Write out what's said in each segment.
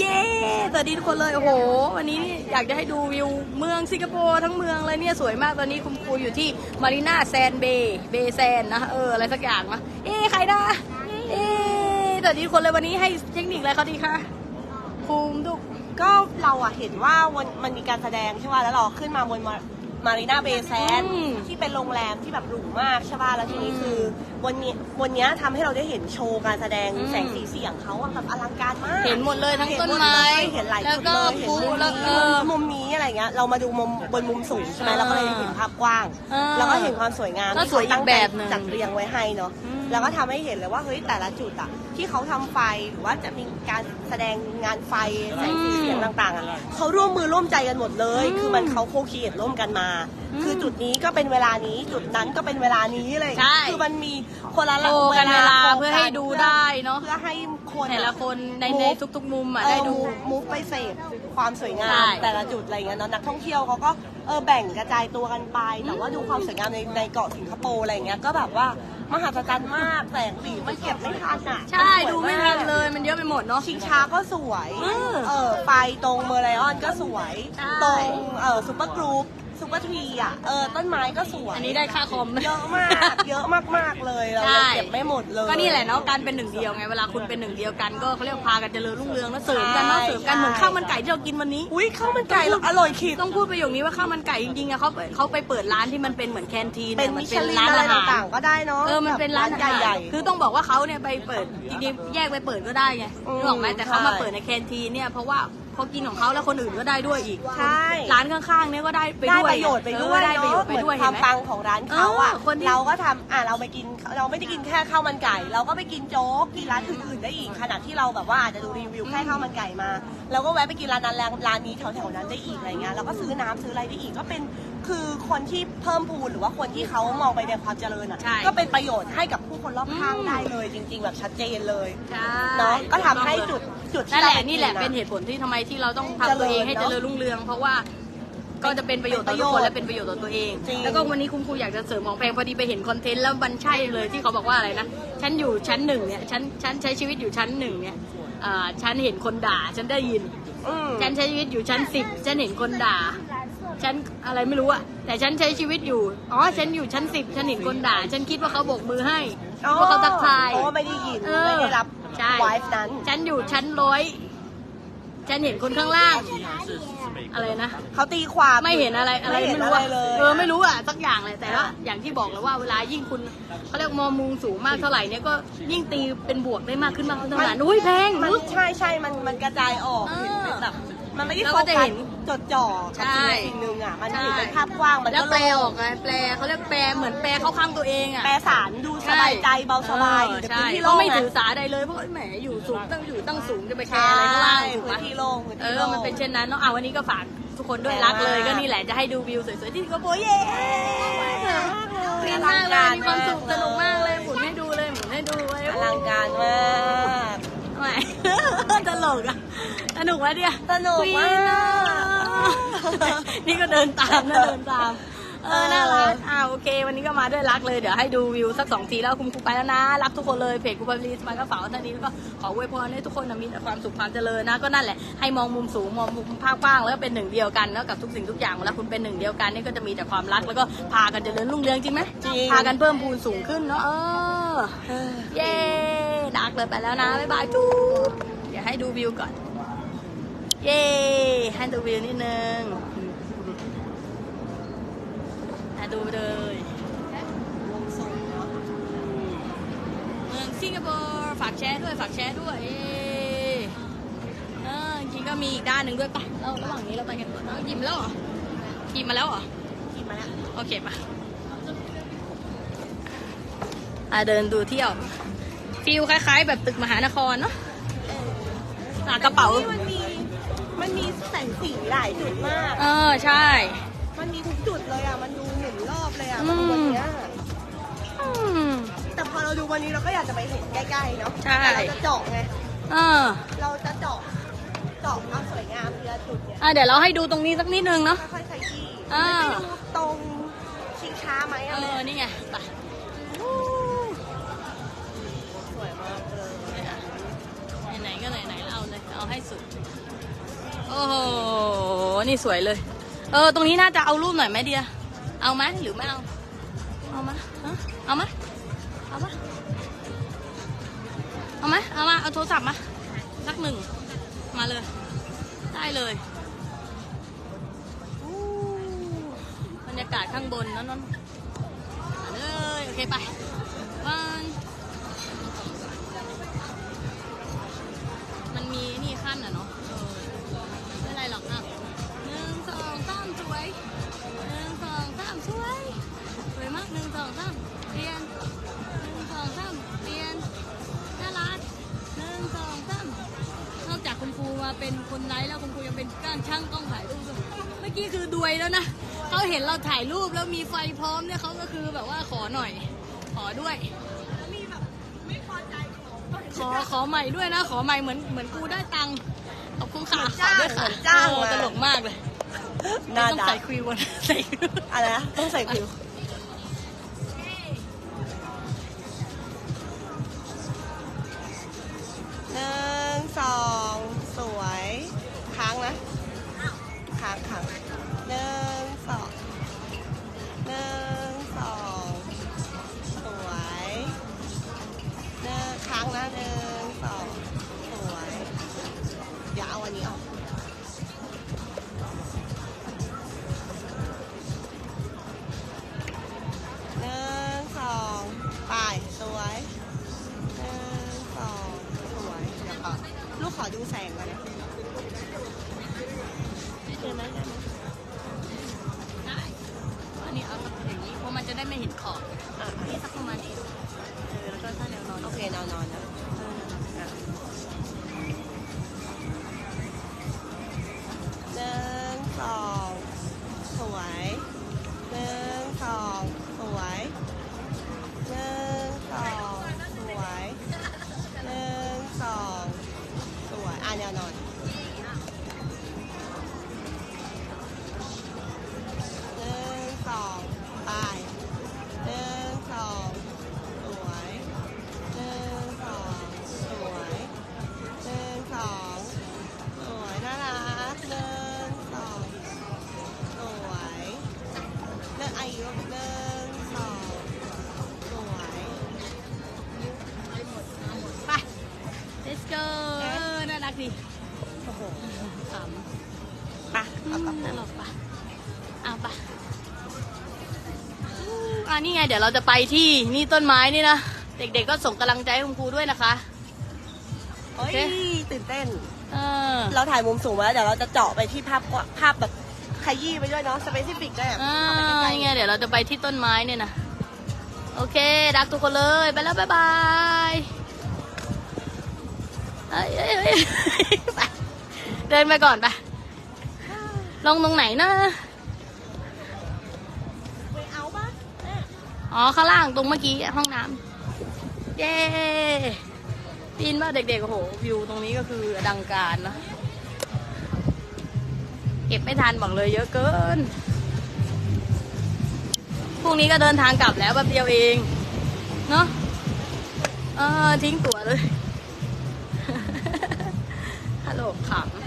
เย้สวัสดีทุกคนเลย โอ้โห วันนี้อยากจะให้ดูวิวเมืองสิงคโปร์ทั้งเมืองเลยเนี่ย สวยมากตอนนี้คุณครูอยู่ที่มารีนาแซนเบย์เบย์แซนนะ เออ อะไรสักอย่างนะเอ้ใครนะเอ้สวัสดีทุกคนเลยวันนี้ให้เทคนิคอะไรเขาดีคะภูมิดุกก็เราอะเห็นว่าวันมันมีการแสดงใช่ไหมแล้วเราขึ้นมาบน มารีนาเบย์แซนอืม ที่เป็นโรงแรมที่แบบหรูมากใช่ป่ะแล้วทีนี้คือวันนี้วันนี้ทำให้เราได้เห็นโชว์การแสดงอืม แสงสีเสียงเขาอะแบบอลังการมากเห็นหมดเลยทั้งเห็ต้นหดไม้เลยเห็นหลายแล้วจุดก็เลยเห็นภูมุมแล้วนี้เออมุมนี้ อะไรเงี้ยเรามาดูมุมบนมุมสูงใช่ไหมอ่าเราก็เลยเห็นภาพกว้างอ่าแล้วก็เห็นความสวยงามก็ที่สวยอีกเขาตั้งแบใจบหนึ่งจัดเรียงไว้ให้เนาะอืม แล้วก็ทำให้เห็นเลยว่าเฮ้ยแต่ละจุดอะที่เขาทำไฟหรือว่าจะมีการแสดงงานไฟแสงสีเสียงต่างๆอะเขาร่วมมือร่วมใจกันหมดเลยอืมคือมันเขาโคคิดร่วมกันมาอืมคือจุดนี้ก็เป็นเวลานี้จุดนั้นก็เป็นเวลานี้เลยใช่คือมันมีคนละโทรกันเวลาโทรเพื่อให้ ดูได้เนาะเพื่อให้คนแต่ละคนในในทุกๆ มุมอะเออได้ดู มูฟไปเสพความสวยงาใช่ ม แต่ละจุดอะไรเงี้ยเนาะนักท่องเที่ยวเขาก็เออแบ่งกระจายตัวกันไปแต่ว่าดูความสวยงามในในเกาะสิงคโปร์อะไรเงี้ยก็แบบว่ามหัศจรรย์มากแสงสีมันเก็บไม่ทันอะใช่นสวยดูไม่ทันเลยมันเยอะไปหมดเนาะ ชิงช้าก็สวยเออเออไฟตรงเมอร์ไลออนก็สวย ใช่ ตรงเออซูเปอร์กรุ๊ป ซูเปอร์ทรีอะ เออ ต้นไม้ก็สวยอันนี้ได้ค่าคอม เยอะมาก เยอะมากๆเลยเราใช่ เก็บไม่หมดเลย ก็นี่แหละเนาะการเป็นหนึ่งเดียวไงเวลาคุณเป็นหนึ่งเดียวกันก็เขาเรียกพากันเจริญรุ่งเรืองแล้วเสริมกันเนาะใช่เสริมกันใช่เหมือนข้าวมันไก่ที่เรากินวันนี้ อุ้ยข้าวมันไก่อร่อยขีด ต้องพูดประโยคนี้ว่าข้าวมันไก่จริงๆอะเขาเขาไปเปิดร้านที่มันเป็นเหมือนแคนทีนเป็นยมัมิชลินร้านอะไรอาหารต่างๆก็ได้เนาะเออมันเป็นร้านอาหารใหญ่ คือต้องบอกว่าเขาเนี่ยไปเปิดจริงๆแยกไปเปิดก็ได้ไงอืมนึกออกไหมแต่เขามาใช่เปิดในแคนทีนเนี่ยเพราะว่า เขากินของเขาแล้วคนอื่นก็ได้ด้วยอีกใช่ ร้านข้างๆเนี่ยก็ได้ไปได้ด้วยประโยชน์ไปด้วยเออได้ประโยชน์ไปเนาะด้วยเหมือนคเห็วานมไหมปังของร้านเขาอะเออคนที่ เราก็ทำอะเราไปกินเราไม่ได้กินแค่ข้าวมันไก่ เราก็ไปกินโจ๊กกินร้านอื่นๆได้อีกขนาดที่เราแบบว่าอาจจะดูรีวิวแค่ข้าวมันไก่มาเราก็แวะไปกินร้านนั้นร้านร้านนี้แถวๆนั้นได้อีกอะไรเงี้ยเราก็ซื้อน้ำซื้ออะไรได้อีกก็เป็น คือคนที่เพิ่มพูนหรือว่าคนที่เขามองไปในความเจริญอะ ใช่ ก็เป็นประโยชน์ให้กับผู้คนรอบข้างอืมได้เลย จริง ๆ แบบชัดเจนเลยใช่เนาะก็ทำให้จุดจุดที่นั่นแหละเราไปนี่แหละกิเป็นเหตุผลที่ทำไมที่เราต้องทำตัวเองให้เจเจริริญญเนอะรุ่งเรือง เพราะว่าก็จะเป็นประโยชน์ต่อทุกคนและเป็นประโยชน์ต่อตัวเอง จริง แล้วก็วันนี้คุณครูอยากจะเสริมของแพงพอดีไปเห็นคอนเทนต์แล้วมันใช่เลยที่เขาบอกว่าอะไรนะฉันอยู่ชั้นหนึ่งเนี่ยฉันฉันใช้ชีวิตอยู่ชั้นหนึ่งเนี่ยอ่าฉันเห็นคนด่าฉันได้ยิน อืม ฉันใช้ชีวิตอยู่ชั้นสิบฉันเห็นคนด่า ฉันอะไรไม่รู้อะแต่ฉันใช้ชีวิตอยู่ อ๋อ ฉันอยู่ชั้นสิบฉันเห็นคนด่า ฉันคิดว่าเขาโบกมือให้ ว่าเขาทักทาย เพราะว่าไม่ได้ยิน เออ ไม่ได้รับใช่ไวฟ์นั้น ฉันอยู่ชั้นร้อย ฉันเห็นคนข้างล่าง อะไรนะ เขาตีความไม่เห็นอะไรอะไรไม่เห็ไม่นรู้อะไรอะเลยเออไม่รู้อะสักอย่างเลยแต่ว่าอย่างที่บอกแล้วว่าเวลายิ่งคุณเขาเรียกมอมุงสูงมากเท่าไหร่เนี่ยก็ยิ่งตีเป็นบวกได้มากขึ้นมากขึ้นเท่านั้นอุ้ยแพงมันใช่ใช่มันมันกระจายออกเออเห็นเป็นแบบ มันไม่ได้แล้วโฟก็จะกัเห็สนจดจ่อกับใช่สิ่งใดสิ่งหนึ่งอะ มันใช่เห็นเป็นภาพกว้างมันแล้วก็แปลโล่ออกไงแปลเขาเรียกแปลเหมือนแปลเข้าข้างตัวเองอะแปลสารดูสบายใจเบาสบายอยู่ในใช่พื้นที่เขาโล่งไม่ไงถือสาใดเลยเพราะแหมอยู่สูงตั้งอยู่ตั้งสูงจะไปแคใช่ร์อะไรข้างล่างถูกไหมพื้นที่โล่งพื้นเอที่อโล่ง มันเป็นเช่นนั้นเนาะอะวันนี้ก็ฝากทุกคนด้วยแปลรักเลยว่าก็นี่แหละจะให้ดูวิวสวยๆที่สิงคโปร์เย้อเรียนลัมางกเลยการมีความสุขมากสนุกมากเลยหมุนให้ดูเลยหมุนให้ดูไว้อลังการมากแหมตลกอะ สนุกไหมเนี่ยสนุกมาก นี่ก็เดินตามนะเดินตาม เออ น่ารัก อ่าโอเค วันนี้ก็มาด้วยรักเลย เดี๋ยวให้ดูวิวสักสองทีแล้วคุณครูไปแล้วนะ รักทุกคนเลย เพจครูพารีสมากระเป๋าท่านี้แล้วก็ขออวยพรให้ทุกคนนะมีแต่ความสุขความเจริญนะ ก็นั่นแหละ ให้มองมุมสูง มองมุมภาพกว้าง แล้วก็เป็นหนึ่งเดียวกันแล้วกับทุกสิ่งทุกอย่างเวลาคุณเป็นหนึ่งเดียวกันนี่ก็จะมีแต่ความรัก แล้วก็พากันเจริญรุ่งเรืองจริงไหมจริง พากันเพิ่มพูนสูงขึ้นเนาะ เออ เย้ ดักเลยไปแล้วนะ บ๊ายบายจู๊เดี๋ยวให้ดูวิวก่อน เย้ให้ดูวิวนิดนึงอะดูไปเลยเมืองสิงคโปร์ฝากแชร์ด้วยฝากแชร์ด้วยเย้เออจริงๆก็มีอีกด้านหนึ่งด้วยปะเราระหว่างนี้เราไปกันก่อนเอาหยิบมาแล้วเหรอหยิบมาแล้วเหรอกินมาแล้วโอเคปะอะเดินดูเที่ยวฟิลคล้าย ๆ แบบตึกมหานครเนาะอะกระเป๋านี่ มันมีมันมีแสงสีหลายจุดมาก เออใช่ มันมีทุกจุดเลยอะ มันดูหมุนรอบเลยอะอืมวันเนี้ยอืม แต่พอเราดูวันนี้เราก็อยากจะไปเห็นใกล้ๆเนาะใช่ แต่เราจะเจาะไง เออเราจะเจาะ เจาะความสวยงามทีละจุดเนี่ยอะเดี๋ยวเราให้ดูตรงนี้สักนิดนึงเนาะ ค่อยๆขยี้อ่าไปดูตรงชิงช้าไหมเออะแม่อนี่ไงไปสวยมากเลย ไหนๆก็ไหนๆแล้วเอาเลยเอาให้สุด โอ้นี่สวยเลย เออ ตรงนี้น่าจะเอารูปหน่อยไหมเดีย เอาไหมหรือไม่เอา เอามาเอามาเอามาเอาไหมเอามา เอาโทรศัพท์มา สักหนึ่ง มาเลย ได้เลยบรรยากาศข้างบนนั่นนั่นเลย โอเคไปวั เปลี่ยนหนึ่งสองสามเปลี่ยนน่ารักหนึ่งสองสามนอกจากคุณครูมาเป็นคนไลฟ์แล้วคุณครูยังเป็นก้านช่างกล้องถ่ายรูปด้วยเมื่อกี้คือดวยแล้วนะเขาเห็นเราถ่ายรูปแล้วมีไฟพร้อมเนี่ยเขาก็คือแบบว่าขอหน่อย ขอด้วยมีแบบไม่พอใจของขอขอใหม่ด้วยนะ ขอใหม่เหมือนเหมือนกูได้ตังค์ขอบคุณค่ะเหมือนจ้างขอด้วยค่ะเหมือนจ้างเออมาตลกมากเลยหน้าต้องด่าใส่คุยวันใส่คิวอะไรนะต้องใส่ผิว ได้ไม่เห็นขอบ ปะเอาปะอ่านี่ไง เดี๋ยวเราจะไปที่นี่ต้นไม้นี่นะ เด็กๆก็ส่งกำลังใจให้คุณครูด้วยนะคะเฮ้ยโอเคตื่นเต้น เออ เราถ่ายมุมสูงมาแล้วเดี๋ยวเราจะเจาะไปที่ภาพกว้างภาพแบบขยี้ไปด้วยเนาะสเปซิฟิกด้วยอะอ่าเข้าไปใกล้นี่ไงเดี๋ยวเราจะไปที่ต้นไม้เนี่ยนะโอเค รักทุกคนเลย ไปแล้ว บ๊ายบายเอ้ยเอ้ยเอ้ยไปเดินไปก่อนไป ลงตรงไหนนะๆไปเอาป่ะอ๋อ ข้างล่างตรงเมื่อกี้ห้องน้ำเย้ปีนว่าเด็กๆ โอ้โห วิวตรงนี้ก็คือดังการนะ เก็บไม่ทันบอกเลยเยอะเกิน พรุ่งนี้ก็เดินทางกลับแล้วแป๊บเดียวเอง เนอะเออทิ้งตั๋วเลย ฮัลโหลขำ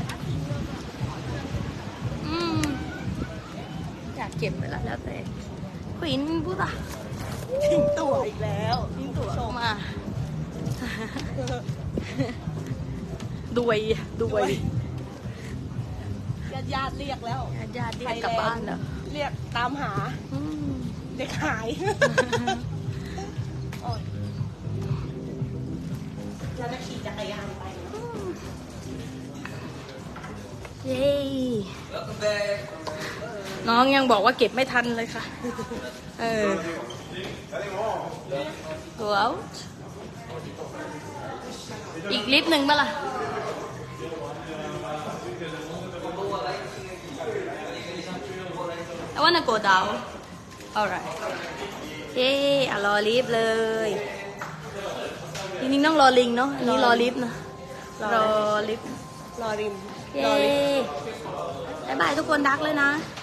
อยากเก็บไปละแล้วแต่ควินพูดอะทิ้งตัวอีกแล้วทิ้งตั๋วลงมาดวยดวยญาติญาติๆเรียกแล้วญาติญาติเรียกกลับบ้านแล้วเรียกตามหาอืมเด็กหายโอ๊ยเราจะขี่จักรยานไปนะเย้ น้องยังบอกว่าเก็บไม่ทันเลยค่ะ เออตัวเอาอีกลิฟต์หนึ่งปะล่ะ I wanna go down alright เย้อะรอลิฟต์เลยทีนี้ต้องรอลิงเนาะ อันนี้รอลิฟต์นะ รอลิฟต์รอริม เย้บายบายทุกคนดักเลยนะบ